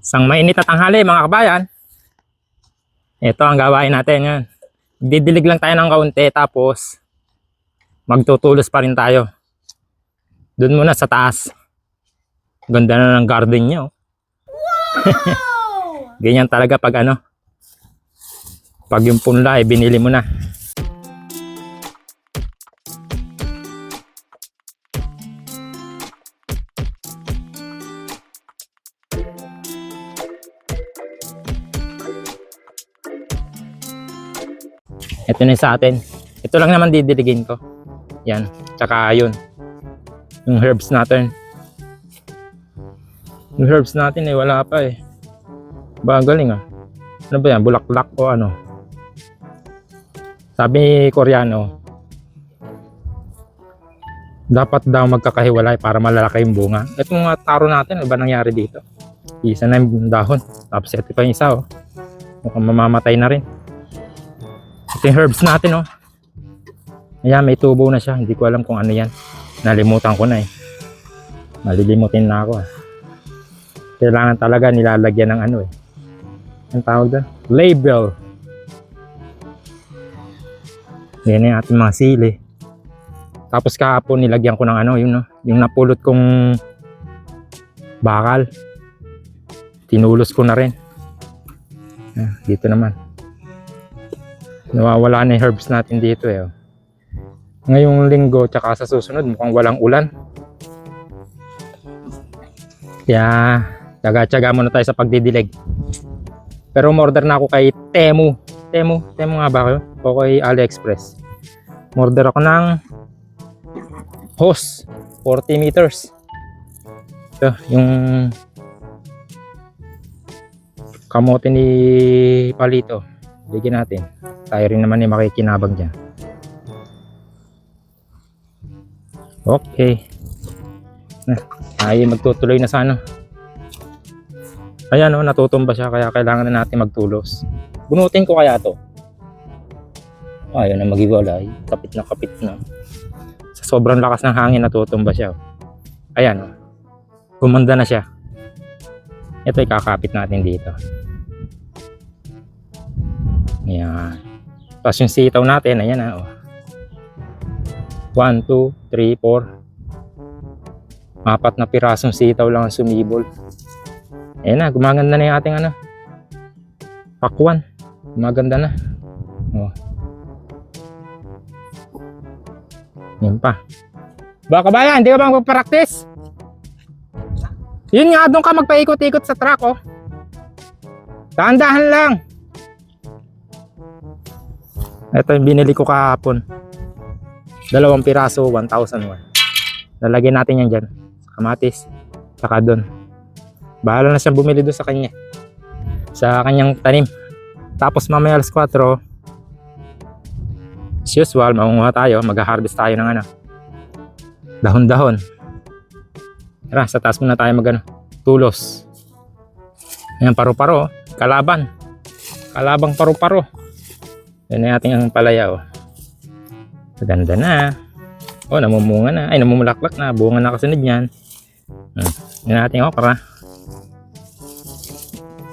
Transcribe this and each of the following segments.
Sang mainit at tanghali mga kabayan. Ito ang gawain natin ngayon. Didilig lang tayo ng kaunti tapos magtutulos pa rin tayo. Doon muna sa taas. Ganda na ng garden niya. oh. Ganyan talaga pag ano. Pag yung punla eh, binili mo na. Ito na sa atin. Ito lang naman didiligin ko. Yan. Tsaka yun. Yung herbs natin. Yung herbs natin eh, wala pa eh. Ba, galing ah. Ano ba yan? Bulaklak o ano? Sabi Koreano, dapat daw magkakahiwalay para malalaki yung bunga. Ito mga taro natin, ano ba nangyari dito? Isa na yung dahon. Tapos ito pa yung isa oh. Mukhang mamamatay na rin. Ito yung herbs natin oh. Ayan, may tubo na siya. Hindi ko alam kung ano yan. Nalimutan ko na eh. Malilimutin na ako ah. Kailangan talaga nilalagyan ng ano eh. Ang tawag doon? Label. Yan yung ating mga sili. Tapos kahapon nilagyan ko ng ano, yun no, yung napulot kong bakal. Tinulos ko na rin. Ah, dito naman. Nawawala na yung herbs natin dito eh. oh. Ngayong linggo tsaka sa susunod mukhang walang ulan. Kaya tsaga-tsaga muna tayo sa pagdidilig. Pero umorder na ako kay Temu. Temu, Temu nga ba kayo? O kay AliExpress. Umorder ako ng hose 40 meters. Ito, yung kamote ni Palito. Bigyan natin. Tayo rin naman yung makikinabang dyan. Okay. Ay magtutuloy na sana. Ayan oh, natutumba siya kaya kailangan na natin magtulos. Bunutin ko kaya to. Ayaw na magiwalay. Kapit na kapit na. Sa sobrang lakas ng hangin natutumba siya. oh. Ayan oh. Gumanda na siya. Ito ikakapit natin dito. Ayan. Tapos yung sitaw natin, ayan na oh. 1, 2, 3, 4. Apat na pirasong sitaw lang ang sumibol. Ayan na, gumaganda na yung ating ano. Pakwan. Gumaganda na. Oh. Yan pa. Baka ba yan? Hindi ka ba magpa-practice? Yun nga, doon ka magpaikot-ikot sa track, oh. Dahan-dahan lang. Ito yung binili ko kahapon. Dalawang piraso, 1,001. Lalagyan natin yan dyan. Kamatis. Saka doon. Bahala na siyang bumili doon sa kanya. Sa kanyang tanim. Tapos mamaya alas 4, as usual, mamunguha tayo. Mag-harvest tayo ng ano. Dahon-dahon. Tara, sa taas muna tayo mag ano, tulos. Ayan, paru-paro. Kalaban. Kalabang paru-paro. Yan ang ating palaya. Oh. Ganda na. Oh, namumunga na. Ay, namumulaklak na. Bunga na kasunod yan. Hmm. Yan ating okra.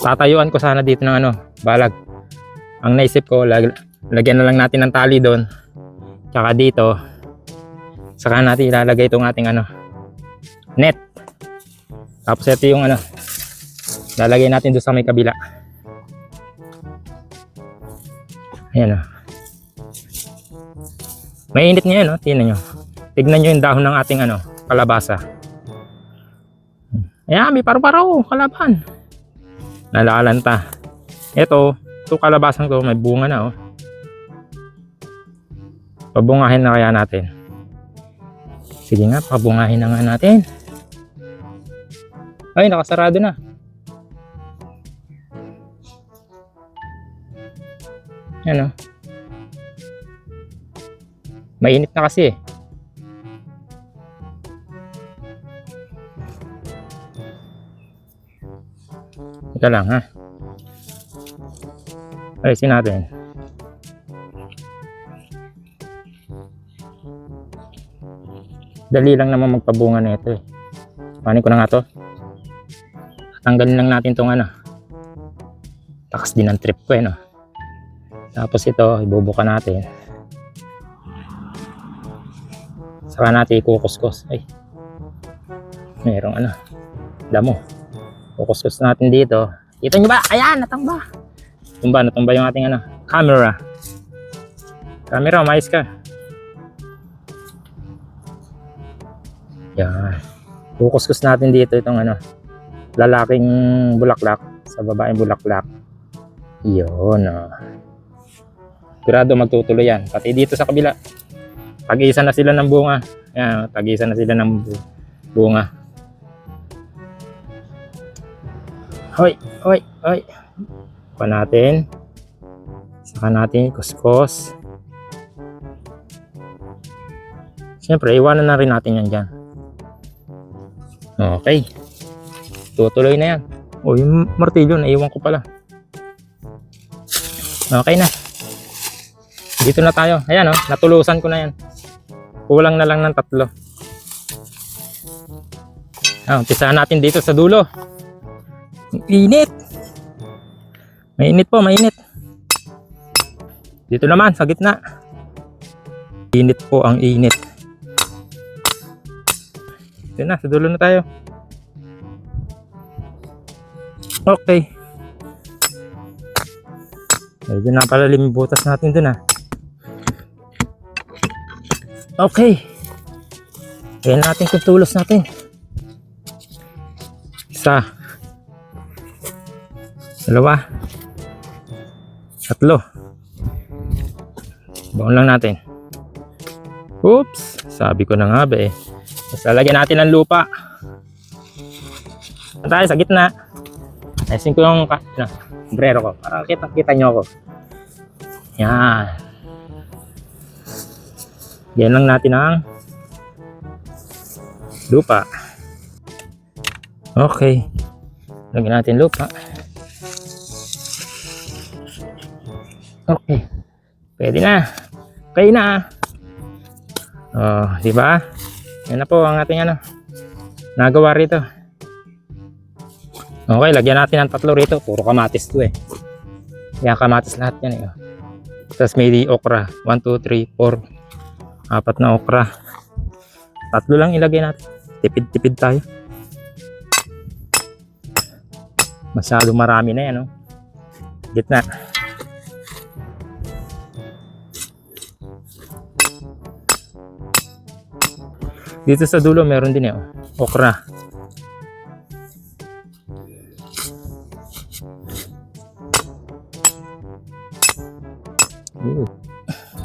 Tatayuan ko sana dito ng ano, balag. Ang naisip ko, lag lagyan na lang natin ng tali doon. Tsaka dito, saka natin ilalagay itong ating ano, net. Tapos ito yung ano, lalagay natin doon sa may kabila. Ayan o. Mainit ngayon, no? Tingnan nyo. Tignan nyo yung dahon ng ating ano, kalabasa. Ayan, may paru-paro, kalaban. Nalalanta. Ito, ito kalabasang to, may bunga na oh. Pabungahin na kaya natin. Sige nga, pabungahin na nga natin. Ay, nakasarado na. Ano? Mainit na kasi eh. Ito lang ha. Alisin natin. Dali lang naman magpabunga na ito eh. Panin ko na nga to. Tanggalin lang natin tong ano. Takas din ang trip ko eh, no? Tapos ito, ibubuka natin. Saka natin ikukuskus. Ay. Merong ano. Damo. Kukuskus natin dito. Kita nyo ba? Ayan, natamba. Tumba, natumba yung ating ano. Camera. Camera, umayos ka. Yan. Kukuskus natin dito itong ano. Lalaking bulaklak sa babaeng bulaklak. Yun, oh. Sigurado magtutuloy yan. Pati dito sa kabila. Tag-isa na sila ng bunga. Yan, tag-isa na sila ng bu- bunga. Hoy, hoy, hoy. Pa natin. Saka natin kuskus. Siyempre, iwanan na rin natin yan dyan. Okay. Tutuloy na yan. O, yung martilyo, naiwan ko pala. Okay na. Dito na tayo. Ayan, oh, natulusan ko na yan. Kulang na lang ng tatlo. Ah, umpisahan natin dito sa dulo. Init. Mainit po, mainit. Dito naman, sa gitna. Init po ang init. Dito na, sa dulo na tayo. Okay. Medyo napalalim butas natin dun ah. Okay. Kaya natin kung tulos natin. Isa. Dalawa. Tatlo. Baon lang natin. Oops. Sabi ko na nga ba eh. Basta lagyan natin ng lupa. Tayo sa gitna. Ayusin ko yung ano, sombrero ko. Para kita, kita nyo ako. Yan. Yan lang natin ang lupa. Okay. Lagyan natin lupa. Okay. Pwede na. Okay na. Oh, di ba? Yan na po ang ating ano. Nagawa rito. Okay, lagyan natin ng tatlo rito. Puro kamatis to eh. Yan kamatis lahat yan eh. oh. Tapos may okra. 1, 2, 3, 4. Apat na okra. Tatlo lang ilagay natin. Tipid-tipid tayo. Masyado marami na yan. Oh. Gitna. Dito sa dulo meron din eh. oh. Okra.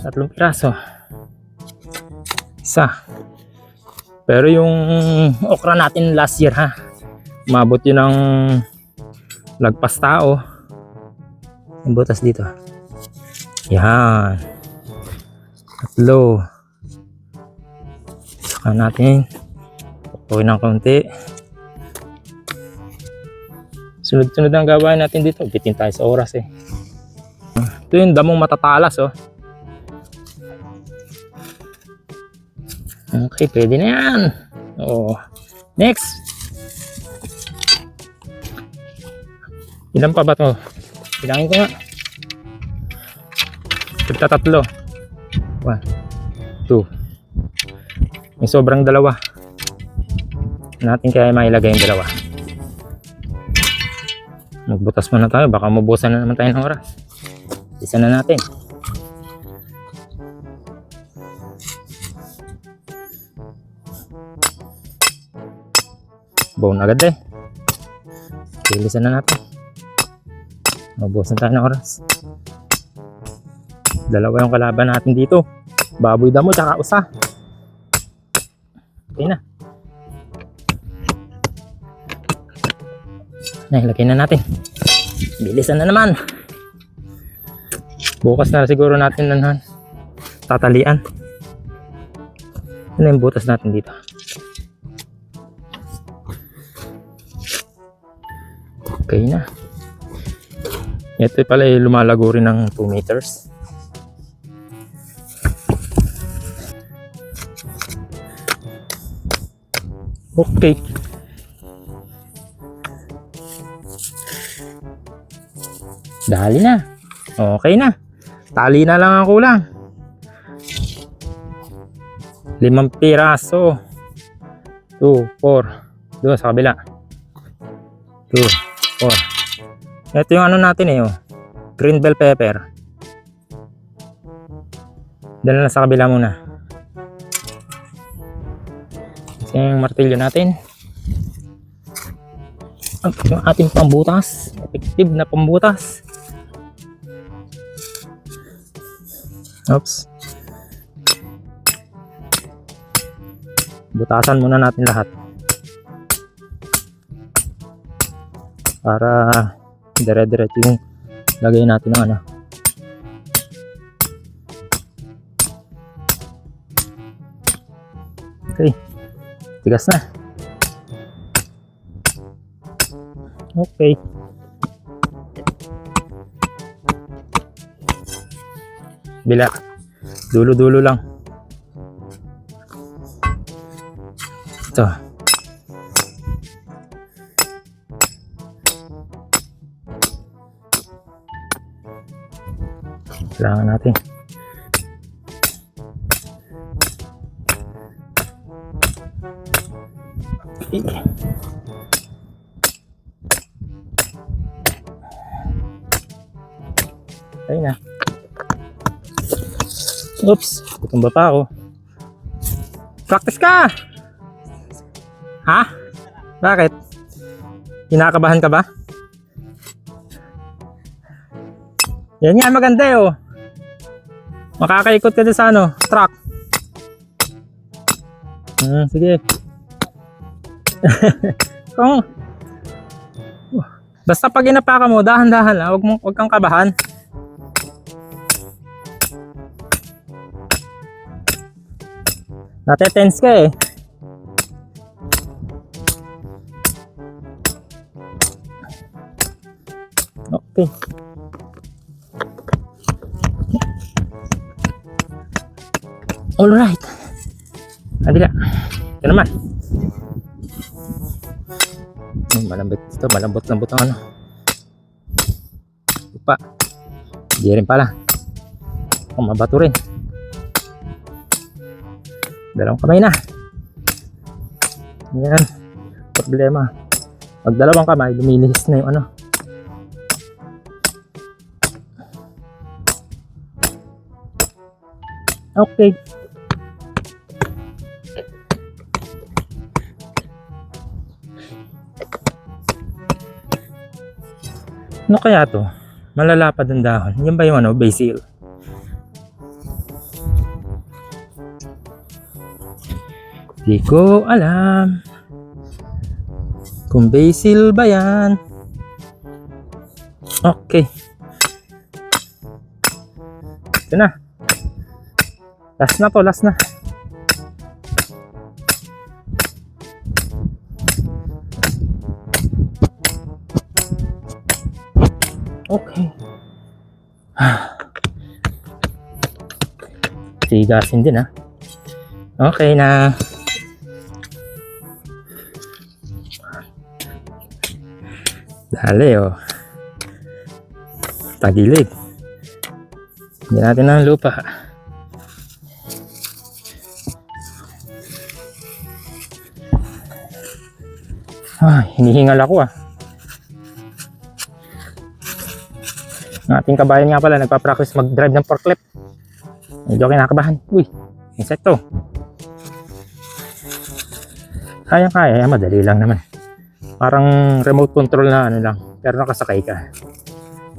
Tatlong piraso. Isa. Pero yung okra natin last year ha. Umabot yun ng lagpas tao. Yung butas dito. Yan. Tatlo. Saka natin. Pupuin ng konti. Sunod-sunod ang gawain natin dito. Bitin tayo sa oras eh. Ito yung damong matatalas oh. Okay, pwede na yan. Oo. Next. Ilan pa ba to? Bilangin ko nga. Tigta tatlo. One. Two. May sobrang dalawa. Natin kaya mailagay yung dalawa. Magbutas muna tayo. Baka mabusan na naman tayo ng oras. Isa na natin. Bone agad eh. Bilisan na natin. Mabusan tayo ng oras. Dalawa yung kalaban natin dito. Baboy damo tsaka usa. Okay na. Nailagay na natin. Bilisan na naman. Bukas na siguro natin nan tatalian. Ano yung butas natin dito? Okay na. Ito pala ay lumalago rin ng 2 meters. Okay. Dali na. Okay na. Tali na lang ang kulang. Limang piraso. 2, 4. Doon sa kabila. 2, Oh. Ito yung ano natin eh, oh. Green bell pepper. Dala na sa kabila muna. Ito yung martilyo natin. At yung ating pambutas. Effective na pambutas. Oops. Butasan muna natin lahat. Para dire-diretso yung lagay natin ng ano. Okay. Tigas na. Okay. Bila. Dulo-dulo lang. Ito. Kailangan natin. Ayun na. Oops, tumba pa ako. Practice ka! Ha? Bakit? Kinakabahan ka ba? Yan nga, maganda eh, oh. Makakaikot ka din sa ano, truck. Hmm, sige. Kung, basta pag inapaka mo, dahan-dahan lang, wag, mo, wag kang kabahan. Natetense ka eh. Okay. Alright. Adila. Ito naman. Hmm, malambot ito. Malambot-lambot ang ano. Lupa. Hindi rin pala. Oh, mabato rin. Dalawang kamay na. Yan. Problema. Pag dalawang kamay, lumilihis na yung ano. Okay. Ano kaya to? Malalapad ang dahon. Yan ba yung ano, basil? Di ko alam. Kung basil ba yan? Okay. Ito na. Last na to, last na. Okay. Tigasin din ah. Okay na. Dali oh. Tagilid. Hindi natin ang lupa. Ah, hinihingal ako ah. Ang ating kabayan nga pala, nagpa-practice mag-drive ng forklift. Medyo kinakabahan. Uy, insekto. Kaya-kaya, madali lang naman. Parang remote control na ano lang. Pero nakasakay ka.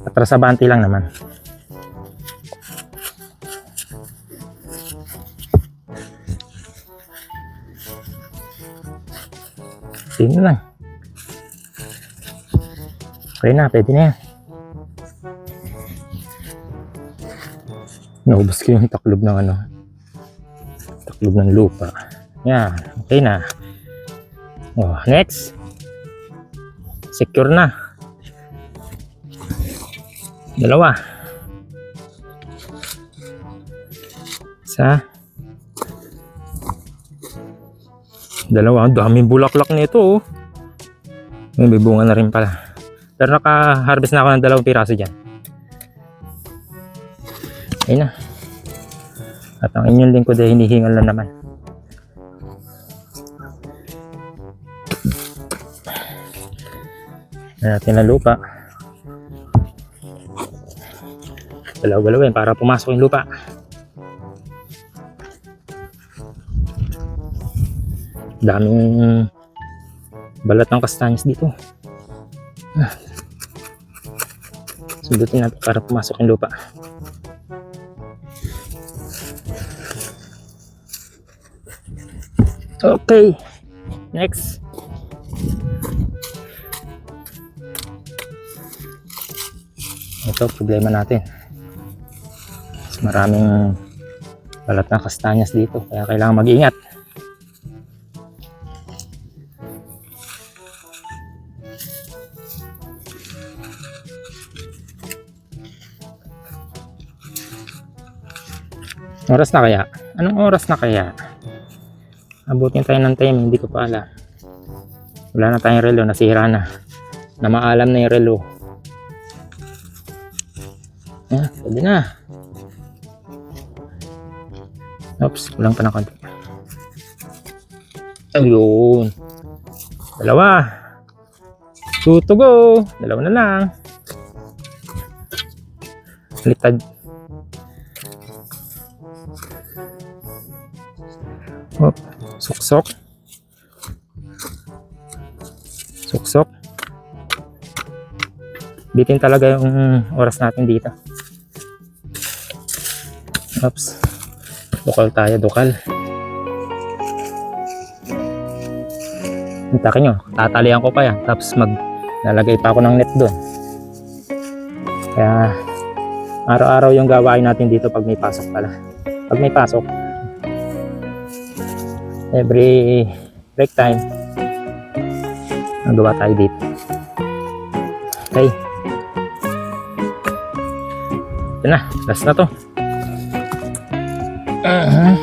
Atrasabante lang naman. Sino lang. Okay na, pwede na yan. Naubos ko yung taklob ng ano. Taklob ng lupa. Yan, okay na. Oh, next. Secure na. Dalawa. Isa. Dalawa. Ang daming bulaklak nito oh. May bunga na rin pala. Pero naka-harvest na ako ng dalawang piraso dyan. Ayun na. At ang inyong lingkod ay hinihingal na naman. Ayan natin ang lupa. Galaw-galawin para pumasok yung lupa. Daming balat ng kastanyas dito. Ah. Sundutin natin para pumasok yung lupa. Okay. Next. Ito problema natin. Mas maraming balat ng kastanyas dito kaya kailangan mag-ingat. Oras na kaya? Anong oras na kaya? Abutin tayo ng time, hindi ko pa alam. Wala na tayong relo, nasira na. Na maalam na yung relo. Ah, pwede na. Oops, kulang pa ng konti. Ayun. Dalawa. Two to go. Dalawa na lang. Litad. Hop. Suksok. Suksok. Bitin talaga yung oras natin dito. Oops. Dukal tayo, dukal. Hintakin nyo, tatalian ko pa yan. Tapos mag lalagay pa ako ng net doon. Kaya araw-araw yung gawain natin dito pag may pasok pala. Pag may pasok, every break time, nagawa tayo dito. Okay. Ito na, last na to. Uh-huh.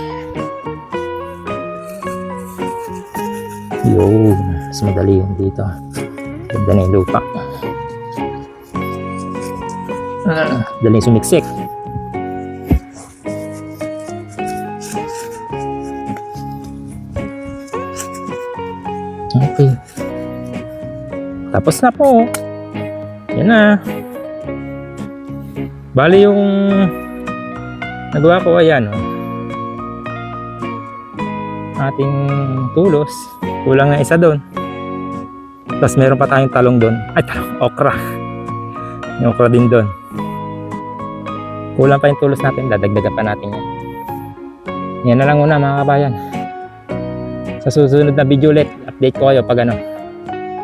Yun, mas madali yun dito. Ganda na yung lupa. Ah, daling sumiksik. Tapos na po. Yan na. Bali yung nagawa ko ayan oh. Ating tulos. Kulang na isa doon. Tapos meron pa tayong talong doon. Ay, talong. Okra. Yung okra din doon. Kulang pa yung tulos natin. Dadagdagan pa natin yan. Yan na lang muna mga kabayan. Sa susunod na video ulit, update ko kayo pag ano.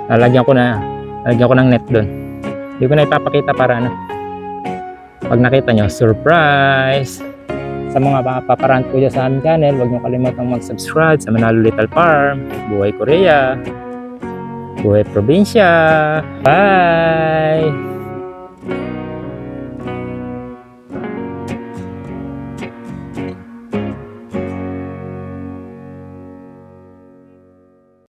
Lalagyan ko na, lalagyan ko ng net doon. Hindi ko na ipapakita para ano. Pag nakita nyo, surprise! Sa mga paparant ko dyan sa aming channel, huwag nyo kalimutang mag-subscribe sa Manalo Little Farm, Buhay Korea, Buhay Probinsya. Bye!